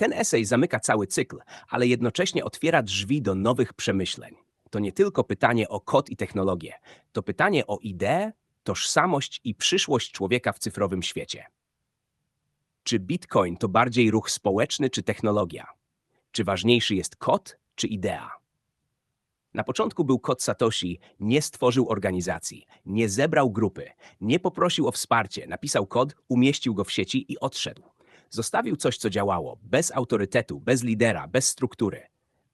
Ten esej zamyka cały cykl, ale jednocześnie otwiera drzwi do nowych przemyśleń. To nie tylko pytanie o kod i technologię, to pytanie o ideę, tożsamość i przyszłość człowieka w cyfrowym świecie. Czy Bitcoin to bardziej ruch społeczny czy technologia? Czy ważniejszy jest kod czy idea? Na początku był kod Satoshi, nie stworzył organizacji, nie zebrał grupy, nie poprosił o wsparcie, napisał kod, umieścił go w sieci i odszedł. Zostawił coś, co działało, bez autorytetu, bez lidera, bez struktury.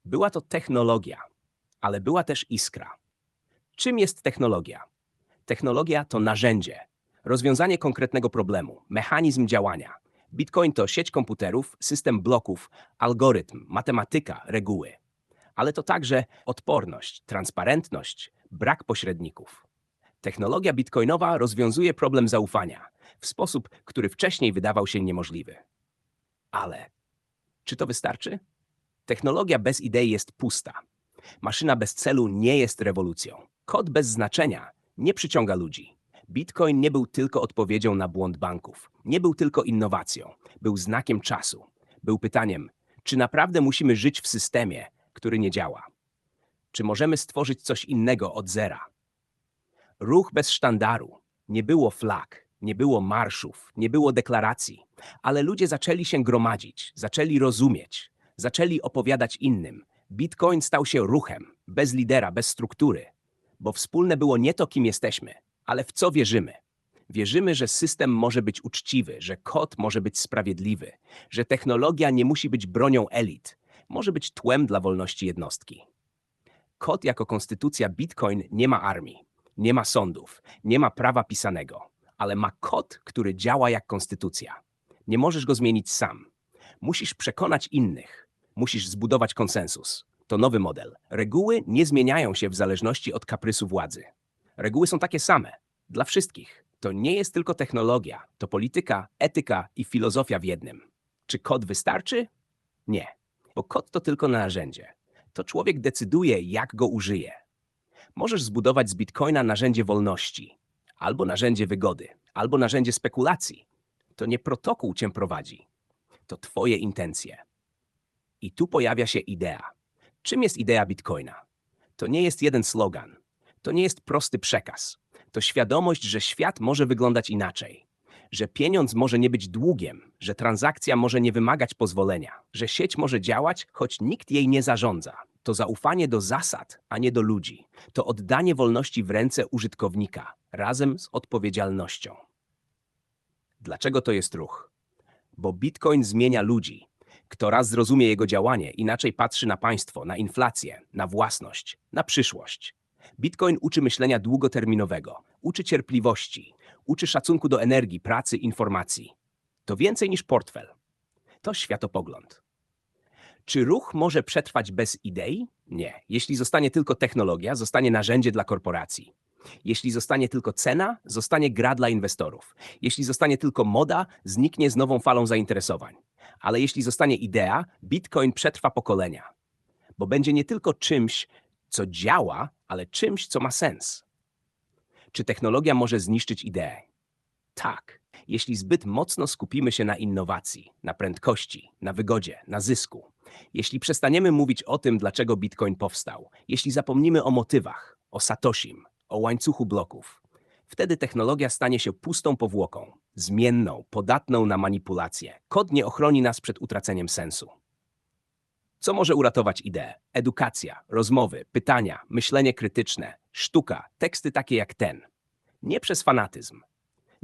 Była to technologia, ale była też iskra. Czym jest technologia? Technologia to narzędzie, rozwiązanie konkretnego problemu, mechanizm działania. Bitcoin to sieć komputerów, system bloków, algorytm, matematyka, reguły. Ale to także odporność, transparentność, brak pośredników. Technologia bitcoinowa rozwiązuje problem zaufania w sposób, który wcześniej wydawał się niemożliwy. Ale czy to wystarczy? Technologia bez idei jest pusta. Maszyna bez celu nie jest rewolucją. Kod bez znaczenia nie przyciąga ludzi. Bitcoin nie był tylko odpowiedzią na błąd banków, nie był tylko innowacją, był znakiem czasu. Był pytaniem, czy naprawdę musimy żyć w systemie, który nie działa? Czy możemy stworzyć coś innego od zera? Ruch bez sztandaru. Nie było flag, nie było marszów, nie było deklaracji, ale ludzie zaczęli się gromadzić, zaczęli rozumieć, zaczęli opowiadać innym. Bitcoin stał się ruchem, bez lidera, bez struktury, bo wspólne było nie to, kim jesteśmy, ale w co wierzymy. Wierzymy, że system może być uczciwy, że kod może być sprawiedliwy, że technologia nie musi być bronią elit, może być tłem dla wolności jednostki. Kod jako konstytucja Bitcoin nie ma armii, nie ma sądów, nie ma prawa pisanego, ale ma kod, który działa jak konstytucja. Nie możesz go zmienić sam. Musisz przekonać innych, musisz zbudować konsensus. To nowy model. Reguły nie zmieniają się w zależności od kaprysu władzy. Reguły są takie same dla wszystkich. To nie jest tylko technologia, to polityka, etyka i filozofia w jednym. Czy kod wystarczy? Nie, bo kod to tylko narzędzie. To człowiek decyduje, jak go użyje. Możesz zbudować z bitcoina narzędzie wolności, albo narzędzie wygody, albo narzędzie spekulacji. To nie protokół cię prowadzi, to twoje intencje. I tu pojawia się idea. Czym jest idea bitcoina? To nie jest jeden slogan, to nie jest prosty przekaz. To świadomość, że świat może wyglądać inaczej, że pieniądz może nie być długiem, że transakcja może nie wymagać pozwolenia, że sieć może działać, choć nikt jej nie zarządza. To zaufanie do zasad, a nie do ludzi. To oddanie wolności w ręce użytkownika razem z odpowiedzialnością. Dlaczego to jest ruch? Bo Bitcoin zmienia ludzi. Kto raz zrozumie jego działanie, inaczej patrzy na państwo, na inflację, na własność, na przyszłość. Bitcoin uczy myślenia długoterminowego, uczy cierpliwości, uczy szacunku do energii, pracy, informacji. To więcej niż portfel. To światopogląd. Czy ruch może przetrwać bez idei? Nie. Jeśli zostanie tylko technologia, zostanie narzędzie dla korporacji. Jeśli zostanie tylko cena, zostanie gra dla inwestorów. Jeśli zostanie tylko moda, zniknie z nową falą zainteresowań. Ale jeśli zostanie idea, Bitcoin przetrwa pokolenia. Bo będzie nie tylko czymś, co działa, ale czymś, co ma sens. Czy technologia może zniszczyć ideę? Tak, jeśli zbyt mocno skupimy się na innowacji, na prędkości, na wygodzie, na zysku. Jeśli przestaniemy mówić o tym, dlaczego Bitcoin powstał, jeśli zapomnimy o motywach, o Satoshim, o łańcuchu bloków, wtedy technologia stanie się pustą powłoką, zmienną, podatną na manipulacje. Kod nie ochroni nas przed utraceniem sensu. Co może uratować ideę? Edukacja, rozmowy, pytania, myślenie krytyczne, sztuka, teksty takie jak ten. Nie przez fanatyzm,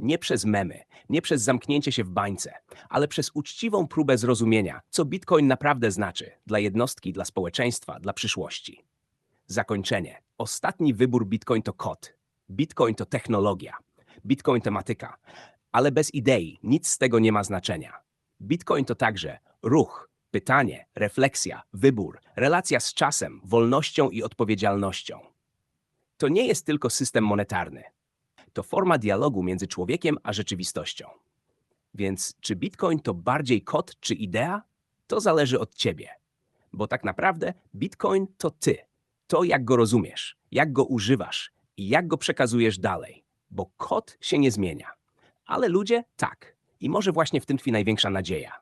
nie przez memy, nie przez zamknięcie się w bańce, ale przez uczciwą próbę zrozumienia, co Bitcoin naprawdę znaczy dla jednostki, dla społeczeństwa, dla przyszłości. Zakończenie. Ostatni wybór Bitcoin to kod. Bitcoin to technologia. Bitcoin tematyka. Ale bez idei nic z tego nie ma znaczenia. Bitcoin to także ruch, pytanie, refleksja, wybór, relacja z czasem, wolnością i odpowiedzialnością. To nie jest tylko system monetarny. To forma dialogu między człowiekiem a rzeczywistością. Więc czy Bitcoin to bardziej kod czy idea? To zależy od ciebie. Bo tak naprawdę Bitcoin to ty. To, jak go rozumiesz, jak go używasz i jak go przekazujesz dalej. Bo kod się nie zmienia. Ale ludzie tak. I może właśnie w tym tkwi największa nadzieja.